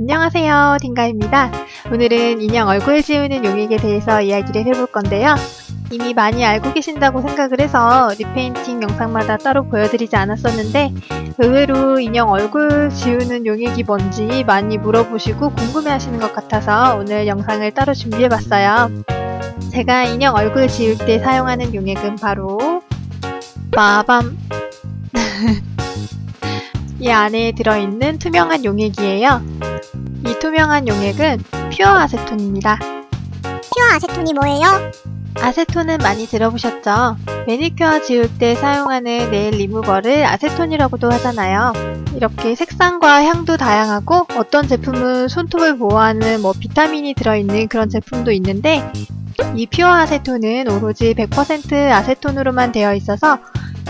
안녕하세요. 딩가입니다. 오늘은 인형 얼굴 지우는 용액에 대해서 이야기를 해볼 건데요. 이미 많이 알고 계신다고 생각을 해서 리페인팅 영상마다 따로 보여드리지 않았었는데 의외로 인형 얼굴 지우는 용액이 뭔지 많이 물어보시고 궁금해 하시는 것 같아서 오늘 영상을 따로 준비해봤어요. 제가 인형 얼굴 지울 때 사용하는 용액은 바로 마밤 이 안에 들어있는 투명한 용액이에요. 이 투명한 용액은 퓨어 아세톤입니다. 퓨어 아세톤이 뭐예요? 아세톤은 많이 들어보셨죠? 매니큐어 지울 때 사용하는 네일 리무버를 아세톤이라고도 하잖아요. 이렇게 색상과 향도 다양하고 어떤 제품은 손톱을 보호하는 뭐 비타민이 들어있는 그런 제품도 있는데 이 퓨어 아세톤은 오로지 100% 아세톤으로만 되어 있어서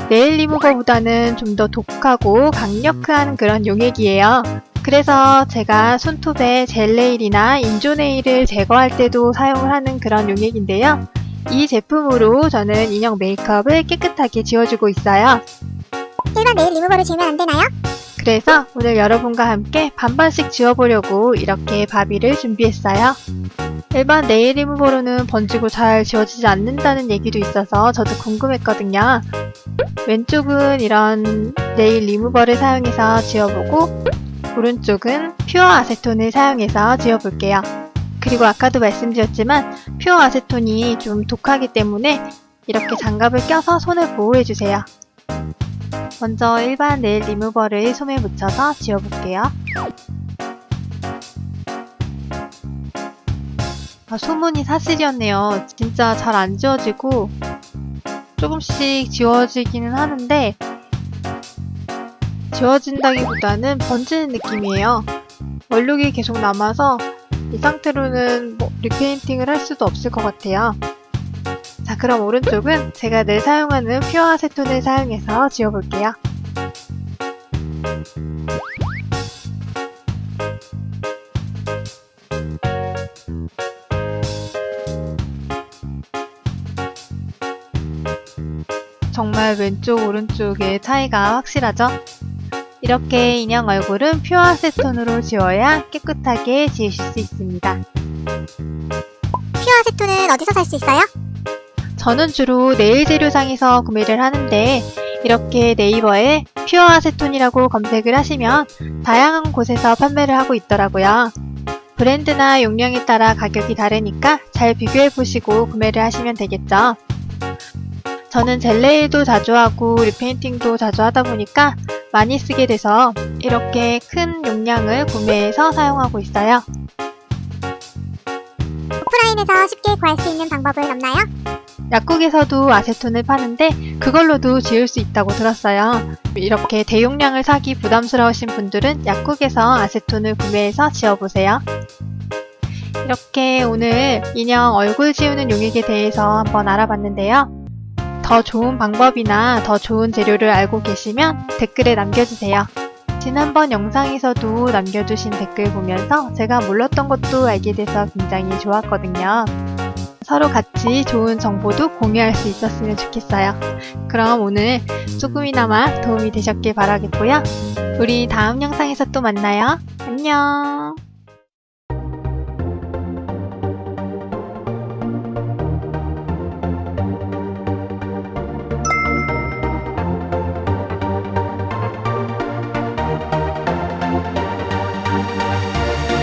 네일 리무버보다는 좀 더 독하고 강력한 그런 용액이에요. 그래서 제가 손톱에 젤네일이나 인조네일을 제거할 때도 사용을 하는 그런 용액인데요. 이 제품으로 저는 인형 메이크업을 깨끗하게 지워주고 있어요. 일반 네일 리무버를 지우면 안 되나요? 그래서 오늘 여러분과 함께 반반씩 지워보려고 이렇게 바비를 준비했어요. 일반 네일 리무버로는 번지고 잘 지워지지 않는다는 얘기도 있어서 저도 궁금했거든요. 왼쪽은 이런 네일 리무버를 사용해서 지워보고 오른쪽은 퓨어 아세톤을 사용해서 지워볼게요. 그리고 아까도 말씀드렸지만 퓨어 아세톤이 좀 독하기 때문에 이렇게 장갑을 껴서 손을 보호해주세요. 먼저 일반 네일 리무버를 손에 묻혀서 지워볼게요. 아, 소문이 사실이었네요. 진짜 잘 안 지워지고 조금씩 지워지기는 하는데 지워진다기보다는 번지는 느낌이에요. 얼룩이 계속 남아서 이 상태로는 뭐 리페인팅을 할 수도 없을 것 같아요. 자, 그럼 오른쪽은 제가 늘 사용하는 퓨어 아세톤을 사용해서 지워볼게요. 정말 왼쪽 오른쪽의 차이가 확실하죠? 이렇게 인형 얼굴은 퓨어 아세톤으로 지워야 깨끗하게 지우실 수 있습니다. 퓨어 아세톤은 어디서 살 수 있어요? 저는 주로 네일 재료상에서 구매를 하는데 이렇게 네이버에 퓨어 아세톤이라고 검색을 하시면 다양한 곳에서 판매를 하고 있더라고요. 브랜드나 용량에 따라 가격이 다르니까 잘 비교해 보시고 구매를 하시면 되겠죠. 저는 젤네일도 자주 하고 리페인팅도 자주 하다 보니까 많이 쓰게 돼서 이렇게 큰 용량을 구매해서 사용하고 있어요. 오프라인에서 쉽게 구할 수 있는 방법은 없나요? 약국에서도 아세톤을 파는데 그걸로도 지울 수 있다고 들었어요. 이렇게 대용량을 사기 부담스러우신 분들은 약국에서 아세톤을 구매해서 지워보세요. 이렇게 오늘 인형 얼굴 지우는 용액에 대해서 한번 알아봤는데요. 더 좋은 방법이나 더 좋은 재료를 알고 계시면 댓글에 남겨주세요. 지난번 영상에서도 남겨주신 댓글 보면서 제가 몰랐던 것도 알게 돼서 굉장히 좋았거든요. 서로 같이 좋은 정보도 공유할 수 있었으면 좋겠어요. 그럼 오늘 조금이나마 도움이 되셨길 바라겠고요. 우리 다음 영상에서 또 만나요. 안녕!